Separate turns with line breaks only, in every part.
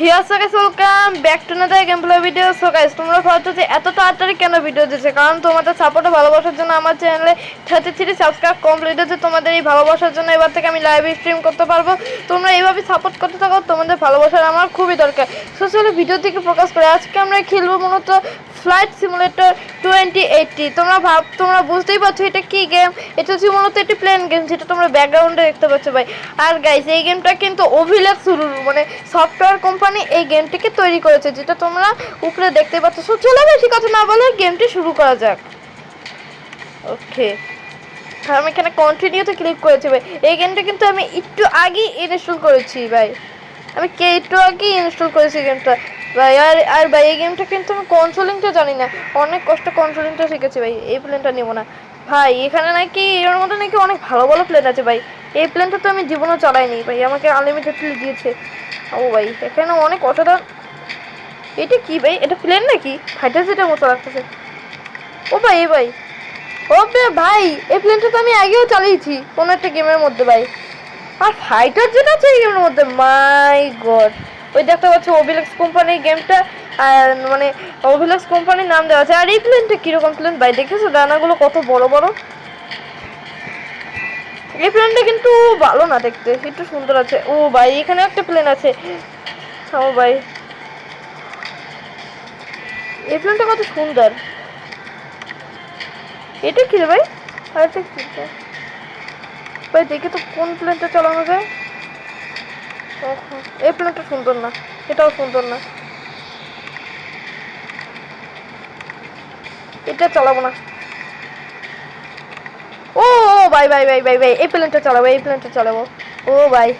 Here play video তোমরা যে এত তাড়াতাড়ি কেন ভিডিও দিচ্ছে কারণ তোমাদের ভালোবাসার জন্য আমার চ্যানেলে থার্টি থ্রি কমপ্লিট তোমাদের এই ভালোবাসার জন্য এবার থেকে আমি লাইভ স্ট্রিম করতে পারব। তোমরা এইভাবে সাপোর্ট করতে থাকো, তোমাদের ভালোবাসার আমার খুবই দরকার। সো চলো ভিডিও থেকে প্রকাশ করে, আজকে আমরা খেলব মূলত ফ্লাইট সিমুলেটর টোয়েন্টি এইটটি তোমরা ভাব তোমরা বুঝতেই পারছ এটা কি গেম এটা হচ্ছে মূলত একটি প্লেন গেম যেটা তোমরা ব্যাকগ্রাউন্ডে দেখতে পাচ্ছ ভাই। আর গাইস এই গেমটা কিন্তু অভিলেখ শুরু মানে সফটওয়্যার কোম্পানি এই গেমটিকে তৈরি করেছে, যেটা তোমরা উপরে দেখতে পাচ্ছ। সো চলো বেশি কথা না বলে গেমটি শুরু করা যাক। ওকে আমি এখানে কন্টিনিউতে ক্লিক করেছি ভাই। এই গেমটা কিন্তু আমি একটু আগেই ইনস্টল করেছি ভাই। আমি কে একটু আগেই ইনস্টল করেছি গেমটা ভাই, আর আর ভাই, এই গেমটা কিন্তু আমি কন্ট্রোলিংটা জানি না। অনেক কষ্ট কন্ট্রোলিংটা শিখেছি ভাই। এই প্লেনটা নেব না। ভাই, এখানে নাকি এর মধ্যে নাকি অনেক ভালো ভালো প্লেন আছে ভাই। এই প্লেনটা তো আমি জীবনেও চালাইনি ভাই, আমাকে আনলিমিটেড দিয়েছে। ও ভাই, এখানে অনেক অসাধারণ। এটা কি ভাই, এটা প্লেন নাকি? ফাইটার জেটের মতো লাগতেছে। ও ভাই, এ ভাই। ও ভাই, এই প্লেনটা তো আমি আগেও চালিয়েছি কোনো একটা গেমের মধ্যে ভাই। আর ফাইটার জেট আছে এই গেমের মধ্যে। মাই গড ওই দেখতে পাচ্ছ ওভিলেক্স কোম্পানির গেমটা মানে ওভিলেক্স কোম্পানির নাম দেওয়া আছে। আর এই প্লেনটা কীরকম প্লেন? ভাই, দেখেছ ডানাগুলো কত বড় বড়? এই প্লেনটা কিন্তু ভালো না দেখতে, একটু সুন্দর আছে। ও ভাই, এখানে একটা প্লেন আছে। ও ভাই। এই প্লেনটা কত সুন্দর। এটা কি রে ভাই? আর? ভাই, দেখে তো কোন প্লেনটা চালানো যায়? এই প্লেনটা সুন্দর না, এটাও সুন্দর না। এটা চালাবো না। ও ভাই ভাই ভাই ভাই ভাই এই প্লেনটা চালাবো, এই প্লেনটা চালাবো। ও ভাই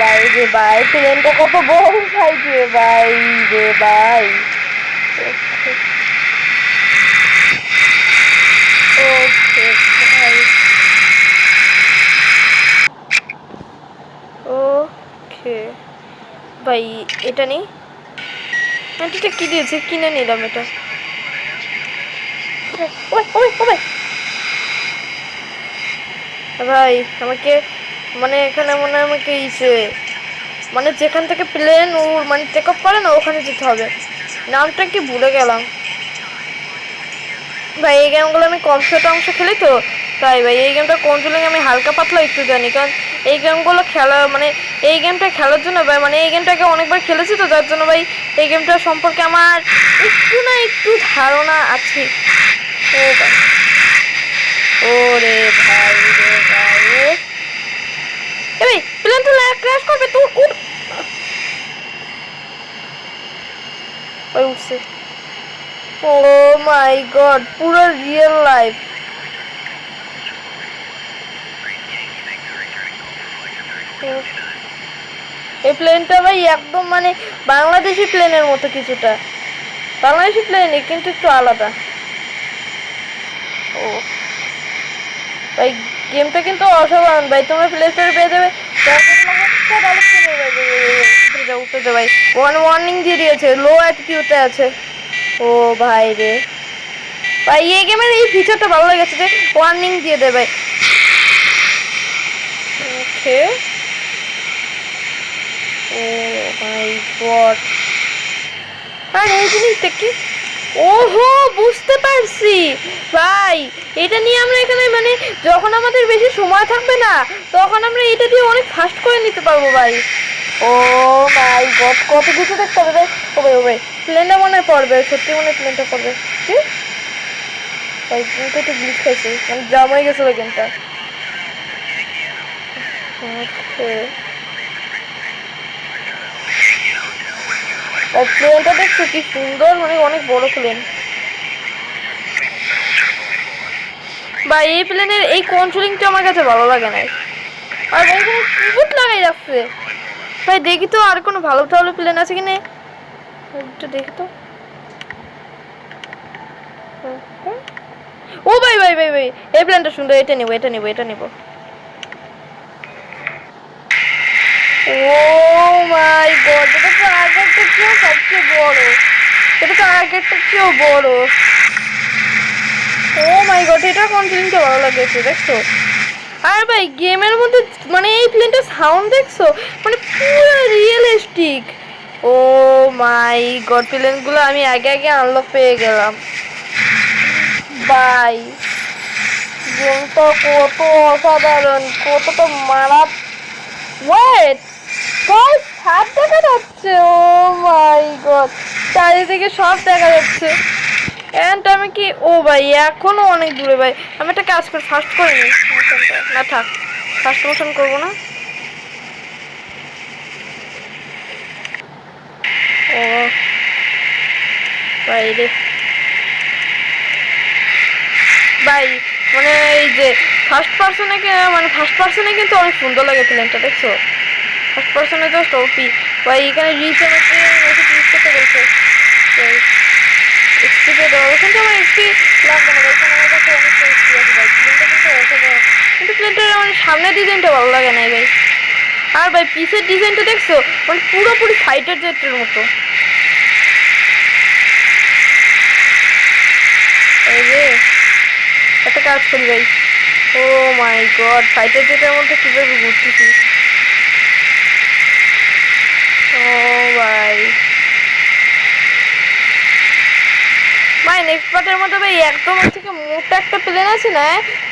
ভাই রে ভাই প্লেনটা কত বড় সাইজ রে ভাই রে ওকে, ভাই। এটা নেই আন্টিটা কি দিয়েছে? কিনে নিলাম এটা। ভাই, আমাকে মানে এখানে মনে আমাকে ইসে। মানে যেখান থেকে প্লেন ও মানে টেক আপ করে না, ওখানে যেতে হবে। নামটা কি ভুলে গেলাম। ভাই, এই গেমগুলো আমি কম শতাংশ খেলি তো, তাই ভাই, এই গেমটা কন্ট্রোলিং আমি হালকা পাতলা একটু জানি, কারণ এই গেমগুলো খেলা মানে এই গেমটা খেলার জন্য ভাই মানে এই গেমটাকে অনেকবার খেলেছি তো, যার জন্য ভাই, এই গেমটা সম্পর্কে আমার একটু না একটু ধারণা আছে। ও ওরে ভাই রে ভাই। এ প্লেন তো ক্র্যাশ করবে, তুই উঠ। ওই উঠছে। ও মাই গড পুরো রিয়েল লাইফ এই প্লেনটা ভাই একদম মানে বাংলাদেশি প্লেনের মতো কিছুটা। বাংলাদেশি প্লেনই, কিন্তু একটু আলাদা। ও। ভাই গেমটা কিন্তু অসাধারণ। ভাই, তোমরা প্লে স্টোরে পেয়ে যাবে। উঠে যাও ভাই ওয়ান ওয়ার্নিং দিয়ে দিয়েছে লো অ্যাটিটিউডে আছে। ও, ভাই রে। ভাই, এই গেমের এই ফিচারটা ভালো লেগেছে যে ওয়ার্নিং দিয়ে দেবে ওকে ও মাই গড আর এই জিনিসটা কি? ওহো, বুঝতে পারছি। ভাই, এটা নিয়ে আমরা এখানে মানে যখন আমাদের বেশি সময় থাকবে না, তখন আমরা এটা দিয়ে অনেক ফাস্ট করে নিতে পারব ভাই। ও মাই গড, কত কিছু দেখতে হবে ভাই। ও ভাই ভাই প্লেনটা মনে পড়বে, সত্যি মনে প্লেনটা পড়বে। কি? ভাই গেমটা একটু গ্লিচ খাইছে। মানে জাম হয়ে গেছিল গেমটা Okay. আর প্লেনটা দেখছ কি সুন্দর মানে অনেক বড় প্লেন। বা এই প্লেনের এই কন্ট্রোলিংটা আমার কাছে ভালো লাগে না আর কোনো কিবোর্ড লাগাই রাখছে। ভাই, দেখি তো আর কোনো ভালো ভালো প্লেন আছে কি না একটু দেখি তো। ও ভাই ভাই ভাই ভাই, এই প্লেনটা সুন্দর, এটা নেব এটা নেব এটা নেব। ও মাই গড এটা তো চেয়েও সবচেয়ে বড়? এটা তো আগেরটা চেয়েও বড়? ও মাই গড এটা কন্টিনিউটা ভালো দেখছ? আর ভাই গেমের মধ্যে মানে এই প্লেনটা সাউন্ড দেখছ? মানে পুরো রিয়েলিস্টিক ও মাই গড প্লেনগুলো আমি আগে আগে আনলক পেয়ে গেলাম। বাই গেমটা কত অসাধারণ কতটা মারা ওয়েট ভাই ছাদ দেখা যাচ্ছে, ও মাই গড। চারিদিকে সব দেখা যাচ্ছে। এন্ড আমি কি, ও ভাই অনেক দূরে ভাই। আমি একটা কাজ করি ফার্স্ট করে নিই। না থাক ফার্স্ট মোশন করব না। ও বাইরে ভাই মানে এই যে ফার্স্ট পার্সনে মানে ফার্স্ট পার্সনে কিন্তু অনেক সুন্দর লাগে দেখছ? ফার্স্ট পার্সনে জাস্ট ওপি ভাই এখানে রিচ আমাকে মেসেজ ইউজ করতে বলছে এক্সপিতে দেওয়া কিন্তু আমার এক্সপি লাগবে না কারণ আমার কাছে অনেক এক্সপি আছে ভাই প্লেনটা কিন্তু প্লেনটার মানে সামনের ডিজাইনটা ভালো লাগে না ভাই। আর ভাই, পিসের ডিজাইনটা দেখছ? মানে পুরোপুরি ফাইটার জেটের মতো। এই যে, একটা কাজ করি, ভাই। ও মাই গড ফাইটার জেটের মধ্যে কীভাবে ঘুরতেছি ও ভাই। ভাই নেক্সট পার্টের মধ্যে ভাই একদম থেকে মোটা একটা প্লেন আছে না,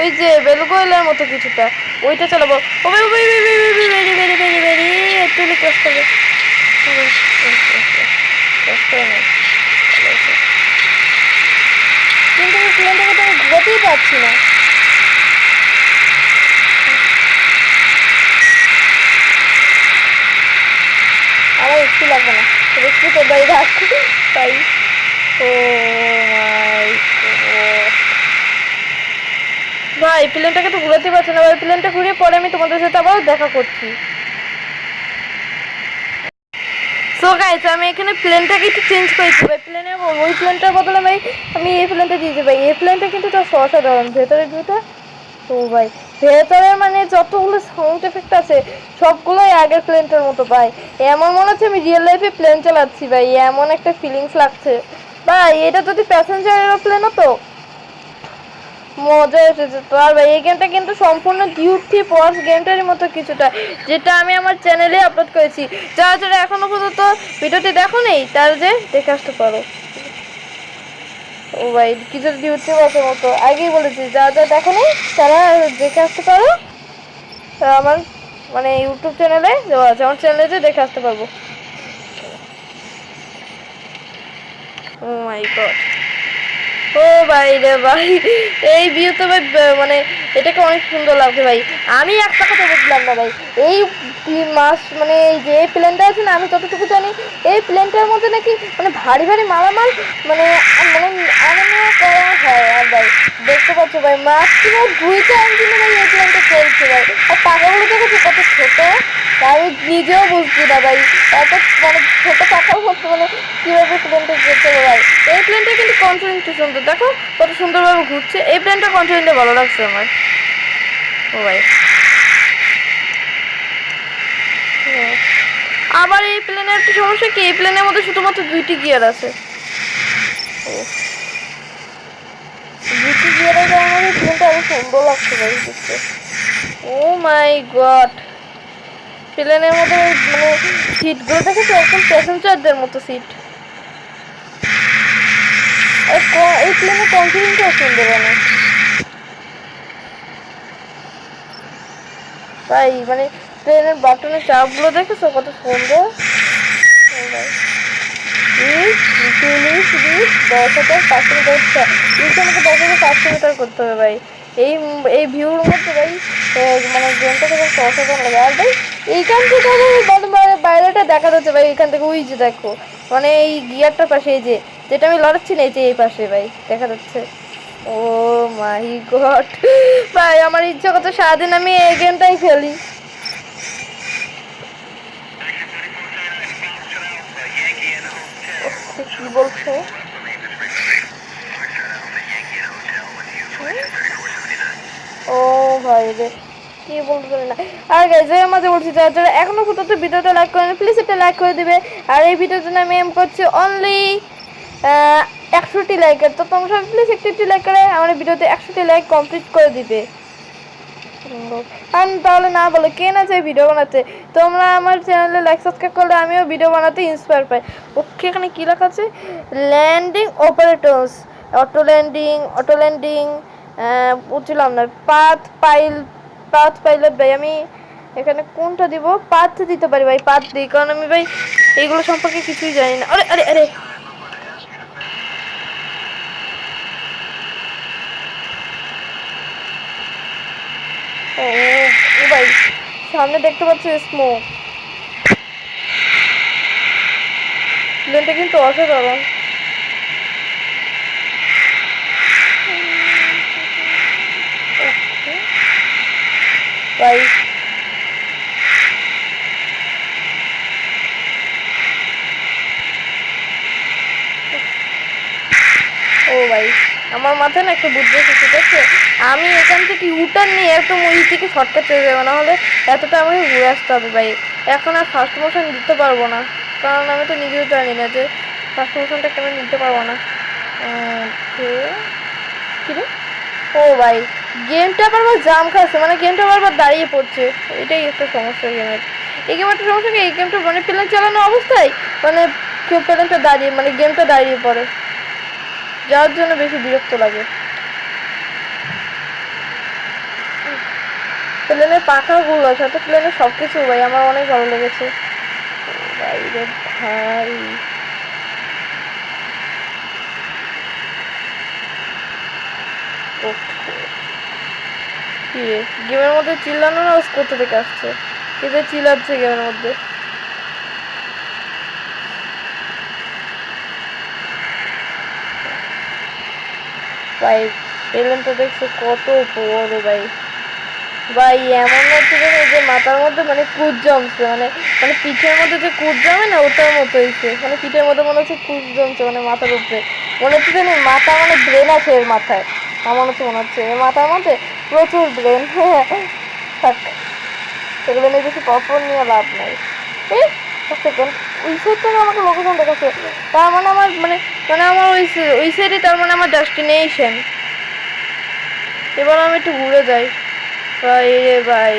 ওই যে বেলগোয়েলের মতো কিছুটা, ওইটা চালাবো। ও ভাই ভাই ভাই ভাই ভাই বেরি বেরি বেরি বেরি একটু হবে নেই কিন্তু প্লেনটাকে তো আমি ঘুরতেই পারছি না। আমার একটু লাগবে না। একটু তো ভাই রাখ তাই। ও ভাই, প্লেনটাকে তো ঘুরাতে পারছি না। ভাই, প্লেনটা ঘুরিয়ে পরে আমি তোমাদের সাথে আবার দেখা করছি। সো গাইস আমি এখানে প্লেনটাকে একটু চেঞ্জ করেছি। ভাই, প্লেনের ওই প্লেনটার বদলে, ভাই, আমি এই প্লেনটা দিয়েছি। ভাই, এই প্লেনটা কিন্তু তার অসাধারণ। ভেতরের ভিউটা তো ভাই। ভেতরে মানে যতগুলো সাউন্ড এফেক্ট আছে, সবগুলোই আগের প্লেনটার মতো ভাই। এমন মনে হচ্ছে আমি রিয়েল লাইফে প্লেন চালাচ্ছি ভাই, এমন একটা ফিলিংস লাগছে। ভাই, এটা যদি প্যাসেঞ্জার এরোপ্লেন হতো, মজা এসেছে তো আর ভাই, এই গেমটা কিন্তু সম্পূর্ণ ডিউটি পজ গেমটারই মতো কিছুটা, যেটা আমি আমার চ্যানেলে আপলোড করেছি। যারা যারা এখনও পর্যন্ত ভিডিওটি দেখো নেই তার যে দেখে আসতে পারো। ও ভাই কিছু ডিউটি পজের মতো আগেই বলেছি, যা যা দেখো নি, তারা দেখে আসতে পারো। আমার মানে ইউটিউব চ্যানেলে দেওয়া আছে, আমার চ্যানেলে যে দেখে আসতে পারব। ও মাই গড ও ভাই রে ভাই। এই ভিউ তো ভাই মানে এটাকে অনেক সুন্দর লাগছে ভাই। আমি একটা কথা বুঝলাম না ভাই। এই মাস মানে এই যে এই প্লেনটা আছে না, আমি যতটুকু জানি, এই প্লেনটার মধ্যে নাকি মানে ভারী ভারী মালামাল মানে মানে আনানো করা হয় আর ভাই। দেখতে পাচ্ছ ভাই, মাত্র দুইটা ইঞ্জিনে ভাই এই প্লেনটা চলছে ভাই। আর টাকাগুলো দেখেছ কত ছোট? তাই নিজেও বুঝছি না ভাই। এত মানে ছোট টাকার মতো মানে কীভাবে প্লেনটা যেতে ভাই। এই প্লেনটা কিন্তু কন্ট্রোলিংটা সুন্দর দেখো, কত সুন্দরভাবে ঘুরছে। এই প্লেনটা কন্ট্রোলিংটা ভালো লাগছে আমার। ও ভাই। আবার এই প্লেনের একটা সমস্যা কি? এই প্লেনের মধ্যে শুধুমাত্র দুইটি গিয়ার আছে। ও। দুইটি সুন্দর লাগছে ভাই, দেখতে। Oh my god. প্লেনের মধ্যে মানে সিটগুলো দেখেছ? একদম প্যাসেঞ্জারদের মতো সিট এই ক- এই প্লেনের কনফিডেন্সটা সুন্দর অনেক তাই মানে ট্রেনের বাটনের চাপগুলো দেখেছ? কত সুন্দর। ভাই। পাঁচশো পাঁচশো করতে হবে ভাই এই এই ভিউর মধ্যে ভাই মানে ভাই, এইখান থেকে মানে বাইরেটা দেখা যাচ্ছে। ভাই, এখান থেকে ওই যে দেখো মানে এই গিয়ারটার পাশে যে যেটা আমি লড়াচ্ছি না, এই যে এই পাশে ভাই, দেখা যাচ্ছে। Oh my God. ভাই, আমার ইচ্ছা করছে সারাদিন আমি এই গেমটাই খেলি। কি বলছো? ও ভাই রে, কি বলতে না। আর গাইজ এর মাঝে বলছি, যারা যারা এখনও পর্যন্ত ভিডিওটা লাইক করেন প্লিজ এটা লাইক করে দিবে। আর এই জন্য আমি এম করছি অনলি একশোটি লাইকের তো তোমরা সবাই প্লিজ একটি লাইক করে আমার ভিডিওতে একশোটি লাইক কমপ্লিট করে দিবে। আমি তাহলে না বলে, কে না চাই ভিডিও বানাতে? তোমরা আমার চ্যানেলে লাইক সাবস্ক্রাইব করলে আমিও ভিডিও বানাতে ইন্সপায়ার পাই। ওকে, এখানে কী লেখা আছে? Landing operators auto landing auto landing বুঝলাম না। পাথ পাইল পাথ পাইলট ভাই, আমি এখানে কোনটা দিব? পাথ দিতে পারি ভাই পাথ দিই। কারণ আমি ভাই এইগুলো সম্পর্কে কিছুই জানি না। আরে আরে আরে! ও ভাই সামনে দেখতে পাচ্ছি স্মোক প্লেনটা কিন্তু অসাধারণ। ভাই ও ভাই। আমার মাথায় না একটা বুদ্ধি এসেছে দেখছে আমি এখান থেকে ইউটার নিয়ে একদম ওই থেকে শর্টকাট চলে যাব, না হলে এতটা আমাকে ঘুরে আসতে হবে ভাই। এখন আর ফার্স্ট মোশন দিতে পারব না, কারণ আমি তো নিজেও জানি না যে ফার্স্ট মোশনটা কেন নিতে পারব না। কি রে? ও ভাই গেমটা বারবার জাম খাচ্ছে মানে গেমটা বারবার দাঁড়িয়ে পড়ছে। এটাই একটা সমস্যা গেমের এই গেমের একটা সমস্যা কি? এই গেমটা মানে প্লেন চালানো অবস্থায় মানে কেউ প্লেনটা দাঁড়িয়ে মানে গেমটা দাঁড়িয়ে পড়ে। যার জন্য বেশি বিরক্ত লাগে। প্লেনের পাখাগুলো সাথে প্লেনের সব কিছু ভাই, আমার অনেক ভালো লেগেছে। ভাই রে ভাই। গেমের মধ্যে চিল্লানো না কোথা থেকে আসছে। এতে চিল্লাচ্ছে গেমের মধ্যে? ভাই এলেনটা দেখছ কত বড় ভাই। ভাই, এমন হচ্ছে যে মাথার মধ্যে মানে কুদ জমছে মানে মানে পিঠের মধ্যে যে কুদ জমে না, ওটার মতো হয়েছে মানে পিঠের মধ্যে মনে হচ্ছে কুদ জমছে মানে মাথার উপরে। মনে হচ্ছে জানি মাথা মানে ব্রেন আছে এর মাথায়, আমার হচ্ছে মনে হচ্ছে এর মাথার মধ্যে প্রচুর ব্রেন থাক, এগুলো নিয়ে বেশি পপর নিয়ে লাভ নাই। এই সেকেন্ড ওই থেকে আমাকে লোকেশন দেখাচ্ছে তার মানে আমার মানে মানে আমার ওই ওই সাইডে তার মানে আমার ডেস্টিনেশন এবার আমি একটু ঘুরে যাই। ভাই রে ভাই।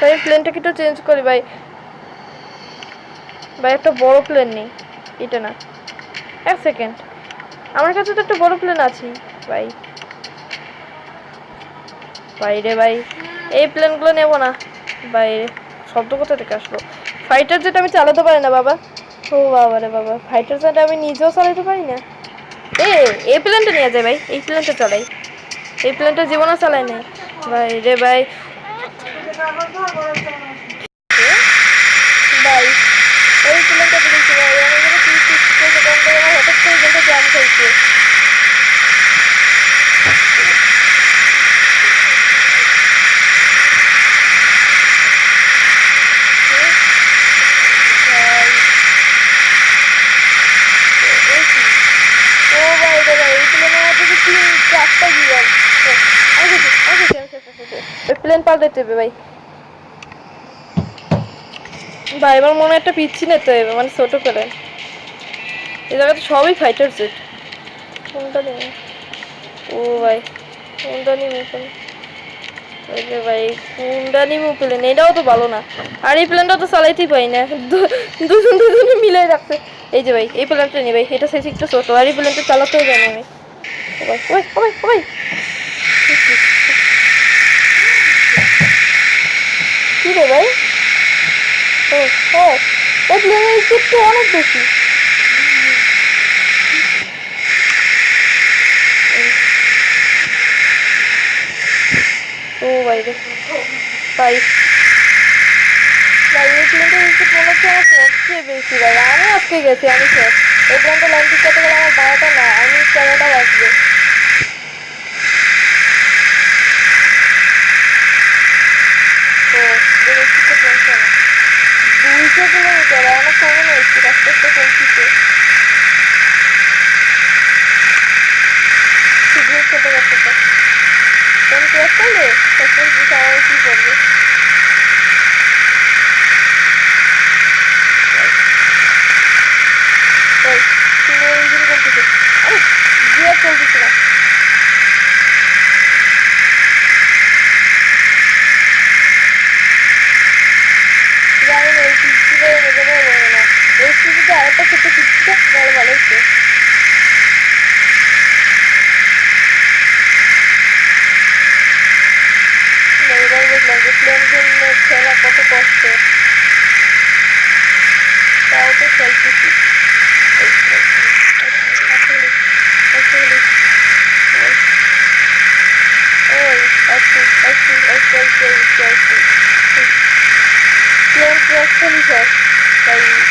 ভাই প্লেনটাকে একটু চেঞ্জ করি ভাই। ভাই, একটা বড় প্লেন নেই। এটা না। এক সেকেন্ড আমার কাছে তো একটা বড় প্লেন আছে ভাই। ভাই রে ভাই, এই প্লেনগুলো নেব না। ভাই রে, শব্দ কোথা থেকে আসলো? ফাইটার জেট আমি চালাতে পারি না, বাবা। ও বাবা রে বাবা ফাইটার জেট আমি নিজেও চালাইতে পারি না এ এই প্লেনটা নিয়ে যায় ভাই এই প্লেনটা চালাই এই প্লেনটা জীবনও চালাই না ভাই রে ভাই ভাই এই প্লেনটা ভাই আমি হঠাৎ করে জাম খাইছে ভাই ও ভাই রে ভাই এই প্লেনের মধ্যে তো তিন চারটা গিয়ার আমি গেছি আমি গেছি আমি শেষ, শেষ, শেষ। ওই ভাই। মনে একটা পিচ্ছি মানে ছোট এই জায়গাতে সবই ফাইটার কোনটা ও ভাই, কোনটা নিবো ওই যে ভাই, কোনটা নিবো প্লেন এটাও তো ভালো না। আর এই প্লেনটা তো চালাইতেই পাই না। দুজন, দুজনে মিলাই রাখছে। এই যে ভাই, এই প্লেনটা নি ভাই এটা সাইজ একটু ছোট। আর এই প্লেনটা চালাতেও জানি আমি। ভাই, ও ভাই ও ভাই ও ভাই। রে ভাই ও ও স্পিড অনেক বেশি। ও ভাই ভাই। ভাই, এই মনে হচ্ছে আমার সবচেয়ে বেশি ভাই। আমি আজকে গেছি, আমি শেষ এই প্লেনটা লাইন ঠিক করতে গেলে আমার বারোটা না, আমি তেরোটা বাজবে তো এর স্পিডটা কমছে না দুইশো কিলোমিটার আমার কমে না বুঝলাম যে প্লেন গেম খেলা কত কষ্ট। তাও তো খেলতেছি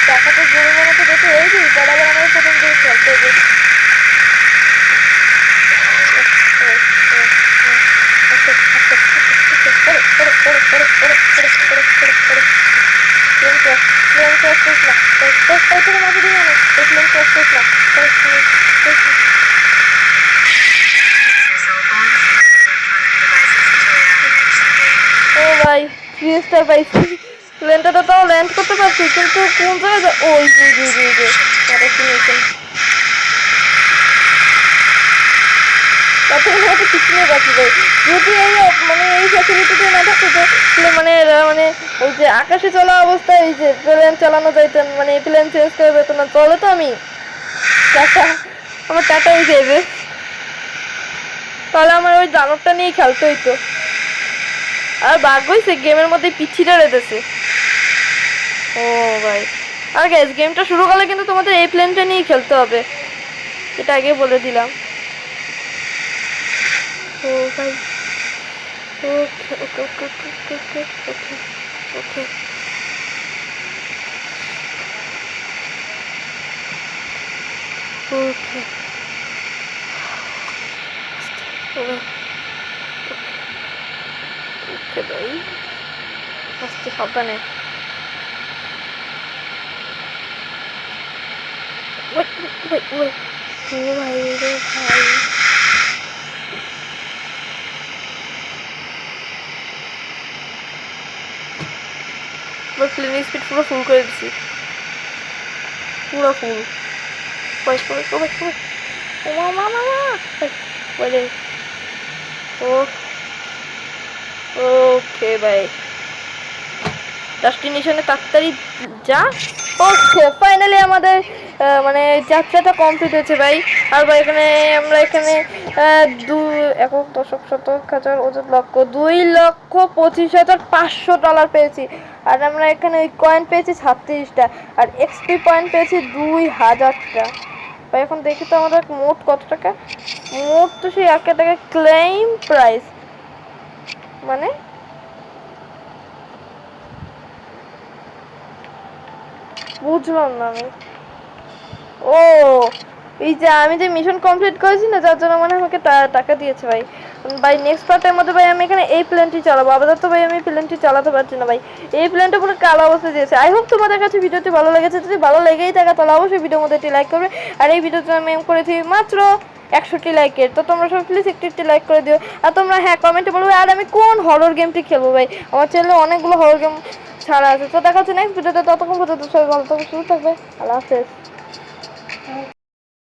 টাকাটা জরিমানা তো দেখে এই দিই পরে আবার আমার প্রথম থেকে খেলতে ভাই ফ্রিজটা পাইছি প্লেনটা তো তাও ল্যান্ড করতে পারছি কিন্তু কোন জায়গায় যা- ওই যে যে যে যে তাতে হয়তো পিছনে ভাই যদি এই মানে এই ফ্যাসিলিটিটা না থাকতো তাহলে মানে মানে ওই যে আকাশে চলা অবস্থায় এই যে প্লেন চালানো যাইতো না, মানে প্লেন চেঞ্জ করে যেত না চলে তো আমি। টাটা। আমার টাটাই দেবে তাহলে আমার ওই দানবটা নিয়েই খেলতে হইতো। আর ভাগ্য হয়েছে গেমের মধ্যে পিচ্ছিটা রেতেছে ও ভাই। আর গ্যাস গেমটা শুরু করলে কিন্তু তোমাদের এই প্লেনটা নিয়েই খেলতে হবে। এটা আগে বলে দিলাম। Okay,。okay,、okay,、okay,、okay,、okay,、okay,。Okay. Okay. Okay, bhai. Asti hobe na. Wait, wait, wait, wait. Oh my god. তারপর ফিল্মের স্পিড পুরো ফুল করে দিচ্ছি পুরো ফুল বলে ও ওকে বাই ডাস্টিনেশনে তাড়াতাড়ি যা। ওকে ফাইনালি আমাদের মানে যাত্রাটা কমপ্লিট হয়েছে ভাই। আর ভাই, এখানে আমরা এখানে দু একক দশক শতক হাজার ওজন লক্ষ, দুই লক্ষ পঁচিশ হাজার পাঁচশো ডলার পেয়েছি। আর আমরা এখানে ওই কয়েন পেয়েছি ছাত্রিশটা, আর এক্সপি পয়েন্ট পেয়েছি দুই হাজারটা। ভাই, এখন দেখি তো আমাদের মোট কত টাকা? মোট তো সেই এক টাকা ক্লেম প্রাইস মানে বুঝলাম না আমি। ও, এই যে আমি যে মিশন কমপ্লিট করেছি না, যার জন্য মানে আমাকে টাকা দিয়েছে ভাই। ভাই নেক্সট পার্টের মধ্যে ভাই আমি এখানে এই প্লেনটি চালাবো। আবার তো ভাই আমি প্লেনটি চালাতে পারছি না ভাই। এই প্লেনটা পুরো কালো অবস্থা দিয়েছে। আই হোপ তোমাদের কাছে ভিডিওটি ভালো লেগেছে। যদি ভালো লেগেই থাকে, তাহলে অবশ্যই ভিডিওর মধ্যে একটি লাইক করবে। আর এই ভিডিওতে আমি aim করেছি মাত্র একশোটি লাইকের তো তোমরা সব প্লিজ একটি একটি লাইক করে দিও। আর তোমরা হ্যাঁ কমেন্টে বলবে, আর আমি কোন হরর গেমটি খেলব ভাই? আমার চ্যানেলে অনেকগুলো হরর গেম ছাড়া আছে। তো দেখা হচ্ছে নেক্সট ভিডিওতে ততক্ষণ পর্যন্ত সবাই ভালো থাকবে সুস্থ থাকবে। আল্লাহ হাফেজ।